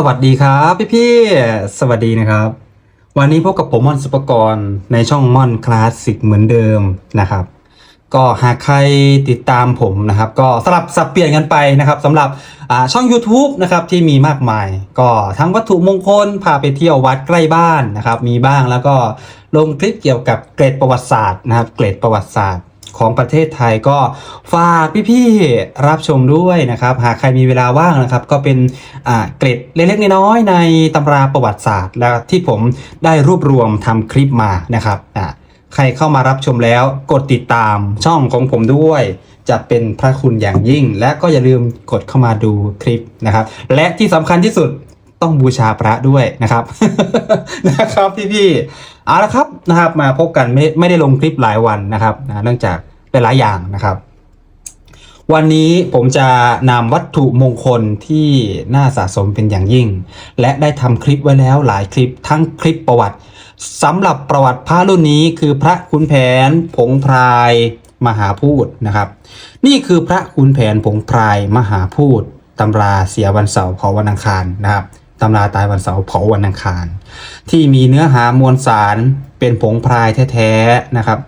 สวัสดีครับพี่พี่สวัสดีนะครับ วันนี้พบกับผมม่อนสุปกรณ์ในช่องม่อนคลาสสิกเหมือนเดิมนะครับ ก็หากใครติดตามผมนะครับ ก็สลับสับเปลี่ยนกันไปนะครับสำหรับช่อง YouTube นะครับที่มีมากมาย ก็ทั้งวัตถุมงคลพาไปเที่ยววัดใกล้บ้านนะครับ มีบ้างแล้วก็ลงคลิปเกี่ยวกับเกรดประวัติศาสตร์นะครับ เกรดประวัติศาสตร์ ของประเทศไทยก็ฝากพี่ๆรับชมด้วยนะครับ หากใครมีเวลาว่างนะครับ ก็เป็นเกร็ดเล็กๆน้อยๆในตำราประวัติศาสตร์ และที่ผมได้รวบรวมทำคลิปมานะครับใครเข้ามารับชมแล้วกดติดตามช่องของผมด้วย จะเป็นพระคุณอย่างยิ่ง และก็อย่าลืมกดเข้ามาดูคลิปนะครับ และที่สำคัญที่สุดต้องบูชาพระด้วยนะครับนะครับพี่ๆเอาละครับนะครับมาพบกันไม่ไม่ได้ลงคลิปหลายวันนะครับนะเนื่องจาก หลายๆอย่างนะครับ วันนี้ผมจะนำวัตถุมงคลที่น่าสะสมเป็นอย่างยิ่ง และได้ทำคลิปไว้แล้วหลายคลิปทั้งคลิปประวัติสำหรับประวัติพระรุ่นนี้คือพระขุนแผน ผงพรายมหาพูดนะครับ นี่คือพระขุนแผนผงพรายมหาพูดตำราเสียวันเสาร์เผาวันอังคารนะครับตำราตายวันเสาร์เผาวันอังคาร ที่มีเนื้อหามวลสารเป็นผงพรายแท้ๆนะครับ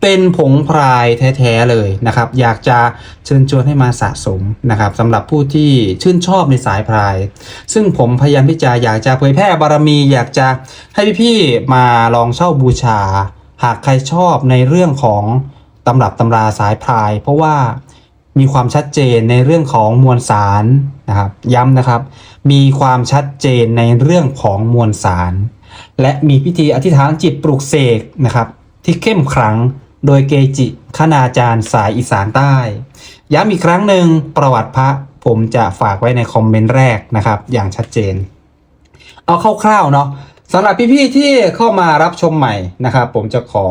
เป็นผงพรายแท้ๆเลยนะครับ อยากจะเชิญชวนให้มาสะสมนะครับสำหรับผู้ที่ชื่นชอบในสายพราย ซึ่งผมพยายามที่จะอยากจะเผยแพร่บารมี อยากจะให้พี่ๆมาลองเช่าบูชา หากใครชอบในเรื่องของตำรับตำราสายพราย เพราะว่ามีความชัดเจนในเรื่องของมวลสารนะครับย้ำนะครับ มีความชัดเจนในเรื่องของมวลสาร และมีพิธีอธิษฐานจิตปลุกเสกนะครับ ที่เข้มขลัง โดยเกจิคณาจารย์สายอีสานใต้ ย้ำอีกครั้งหนึ่งประวัติพระผมจะฝากไว้ในคอมเมนต์แรกนะครับ อย่างชัดเจน เอาคร่าวๆเนาะสำหรับพี่ๆที่เข้ามารับชมใหม่นะครับ ผมจะขอ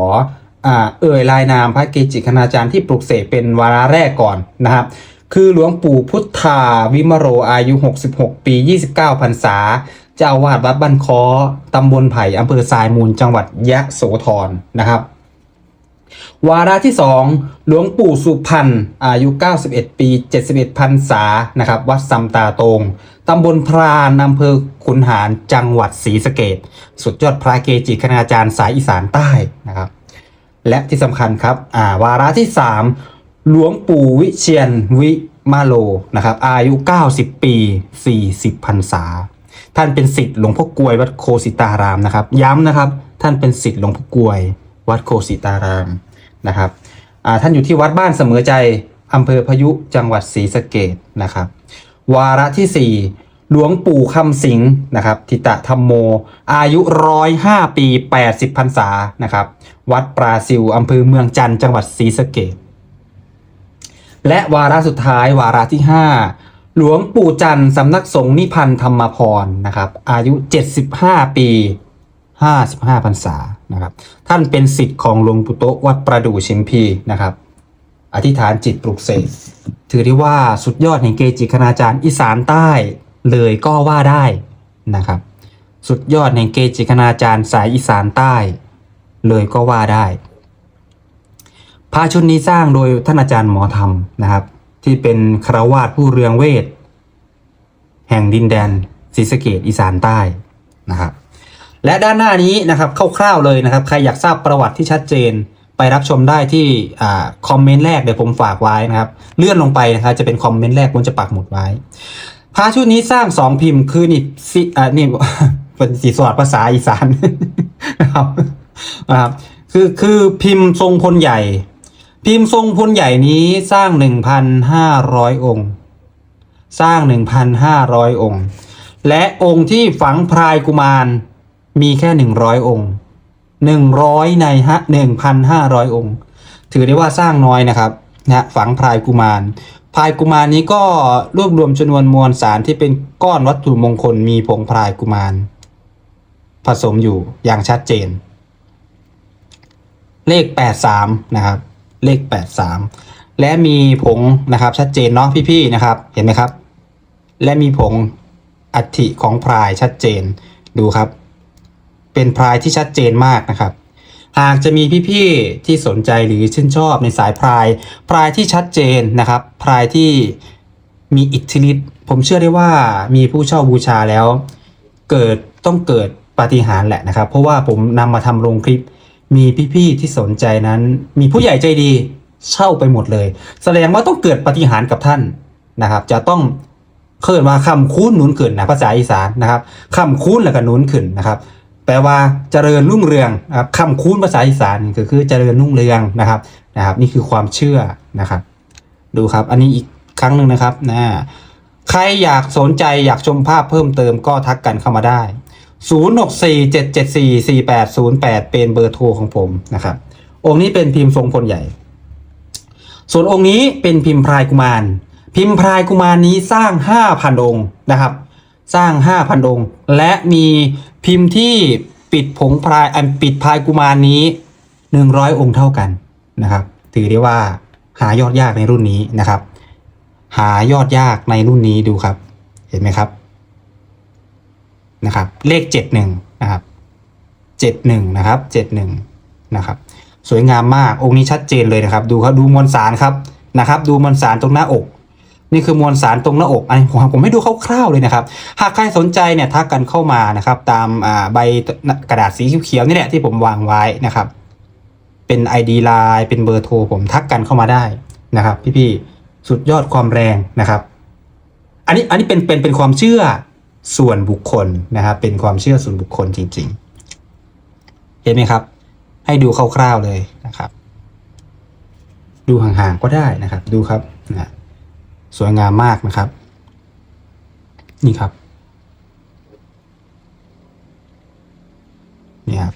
อเอ่ยรายนามพระเกจิคณาจารย์ที่ปลุกเสกเป็นวาระแรกก่อนนะครับ คือหลวงปู่พุทธาวิมโรอายุ 66 ปี 29พรรษา เจ้าวาดวัดบ้านคอตำบลไผ่อำเภอทรายมูลจังหวัดยะโสธรนะครับ วาระที่ 2 หลวงปู่สุพรรณอายุ 91 ปี 71พรรษานะครับ วัดซำตาโตงตำบลพรานอำเภอขุนหารจังหวัดศรีสะเกดสุดยอดพระเกจิคณาจารย์สายอีสานใต้นะครับ และที่สำคัญครับอ่าวาระที่ 3 หลวงปู่วิเชียนวิมาโลนะครับ อายุ 90 ปี 40พรรษา ท่านเป็นศิษย์หลวงพ่อกลวยวัดโคสิตารามนะครับ ย้ำนะครับ ท่านเป็นศิษย์หลวงพ่อกลวย วัดโคสิตารามนะครับท่านอยู่ที่วัดบ้านเสมอใจอำเภอพยุจังหวัดศรีสะเกดนะครับ วาระที่ 4 หลวงปู่คำสิงห์นะครับทิตะธรรมโม อายุร้อยห้าปี 80พรรษานะครับ วัดปราซิวอำเภอเมืองจันทร์จังหวัดศรีสะเกดและวาระสุดท้ายวาระที่ 5 หลวงปู่จันทร์สำนักสงฆ์นิพันธ์ธรรมพรนะครับ อายุ 75 ปี 55พรรษา นะครับ ท่านเป็นศิษย์ของหลวงปู่โตวัดประดู่ชิมพีนะครับ อธิษฐานจิตปลุกเสกถือได้ว่าสุดยอดแห่งเกจิคณาจารย์อีสานใต้เลยก็ว่าได้นะครับ สุดยอดแห่งเกจิคณาจารย์สายอีสานใต้ เลยก็ว่าได้พระชุดนี้สร้างโดยท่านอาจารย์หมอธรรมนะครับ ที่เป็นคราวาสผู้เรืองเวท แห่งดินแดนศรีสะเกดอีสานใต้นะครับ และด้านหน้านี้นะครับคร่าวๆเลยนะครับ ใครอยากทราบประวัติที่ชัดเจนไปรับชมได้ที่คอมเมนต์แรกเดี๋ยวผมฝากไว้นะครับ เลื่อนลงไปนะครับจะเป็นคอมเมนต์แรกผมจะปักหมุดไว้พระชุดนี้สร้างสองพิมพ์คือนี่สิอ่านี่เป็นสีสวัดภาษาอีสานนะครับนะครับคือคือพิมพ์ทรงพลใหญ่ พิมพ์ทรงพลใหญ่นี้สร้าง1,500องค์ สร้าง1,500องค์ และองค์ที่ฝังพรายกุมาร มีแค่100องค์100ในฮะ1,500องค์ ถือได้ว่าสร้างน้อยนะครับนะฝังพรายกุมารพรายกุมารนี้ก็รวบรวมจำนวนมวลสารที่เป็นก้อนวัตถุมงคลมีผงพรายกุมาร ผสมอยู่อย่างชัดเจน เลข 83 นะครับ เลข 83 และมีผงนะครับชัดเจนเนาะพี่ๆนะครับ เห็นไหมครับ และมีผงอัฐิของพรายชัดเจนดูครับ เป็นพรายที่ชัดเจนมากนะครับ หากจะมีพี่ๆที่สนใจหรือชื่นชอบในสายพราย พรายที่ชัดเจนนะครับพรายที่มีอิทธิฤทธิ์ผมเชื่อได้ว่ามีผู้เช่าบูชาแล้ว เกิดต้องเกิดปาฏิหาริย์แหละนะครับ เพราะว่าผมนำมาทำลงคลิป มีพี่ๆที่สนใจนั้น มีผู้ใหญ่ใจดีเช่าไปหมดเลย แสดงว่าต้องเกิดปาฏิหาริย์กับท่านนะครับ จะต้องเคิดว่าคำคูณหนุนขึ้นนะภาษาอีสานนะครับคำคูณแล้วก็นุนขึ้นนะครับ แปลว่าเจริญรุ่งเรืองนะครับคำคูณภาษาอีสานก็คือเจริญรุ่งเรืองนะครับนะครับ นี่คือความเชื่อนะครับ ดูครับ อันนี้อีกครั้งหนึ่งนะครับนะใครอยากสนใจอยากชมภาพเพิ่มเติมก็ทักกันเข้ามาได้ 0647744808 เป็นเบอร์โทรของผมนะครับ องค์นี้เป็นพิมพ์ทรงพลใหญ่ ส่วนองค์นี้เป็นพิมพ์พรายกุมาร พิมพ์พรายกุมารนี้สร้าง 5,000 องค์นะครับ สร้าง 5,000 องค์ และมี พิมพ์ที่ปิดผงพรายอันปิดพรายกุมารนี้100องค์เท่ากันนะครับ ถือได้ว่าหายอดยากในรุ่นนี้นะครับ หายอดยากในรุ่นนี้ดูครับ เห็นไหมครับนะครับ เลข71นะครับ71นะครับ71นะครับ สวยงามมากองค์นี้ชัดเจนเลยนะครับ ดูครับดูมวลสารครับนะครับ ดูมวลสารตรงหน้าอก นี่คือมวลสารตรงหน้าอกอันนี้ผมผมให้ดูคร่าวๆเลยนะครับ หากใครสนใจเนี่ยทักกันเข้ามานะครับ ตามใบกระดาษสีเขียวๆนี่แหละที่ผมวางไว้นะครับ เป็น ID ไลน์เป็นเบอร์โทรผมทักกันเข้ามาได้นะครับ พี่ๆสุดยอดความแรงนะครับ อันนี้อันนี้เป็นเป็นเป็นความเชื่อส่วนบุคคลนะครับ เป็นความเชื่อส่วนบุคคลจริง ๆ เห็นไหมครับ ให้ดูคร่าวๆเลยนะครับ ดูห่างๆก็ได้นะครับ ดูครับนะ สวยงามมากนะครับ นี่ครับนี่ครับ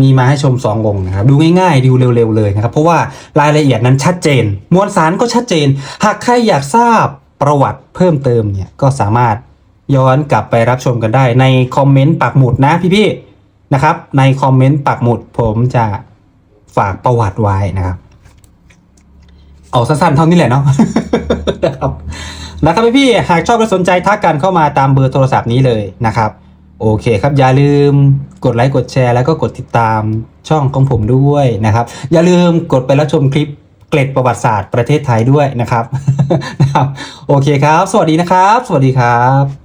มีมาให้ชมสององค์นะครับดูง่ายๆดูเร็วๆเลยนะครับ เพราะว่ารายละเอียดนั้นชัดเจน มวลสารก็ชัดเจน หากใครอยากทราบประวัติเพิ่มเติมเนี่ยก็สามารถย้อนกลับไปรับชมกันได้ในคอมเมนต์ปักหมุดนะพี่ๆนะครับ ในคอมเมนต์ปักหมุดผมจะฝากประวัติไว้นะครับ เอาสั้นๆเท่านี้แหละเนาะนะครับนะครับพี่ๆหากชอบและสนใจทักกันเข้ามาตามเบอร์โทรศัพท์นี้เลยนะครับโอเคครับอย่าลืมกดไลค์กดแชร์แล้วก็กดติดตามช่องของผมด้วยนะครับ อย่าลืมกดไปรับชมคลิปเกล็ดประวัติศาสตร์ประเทศไทยด้วยนะครับนะครับ โอเคครับ สวัสดีนะครับ สวัสดีครับ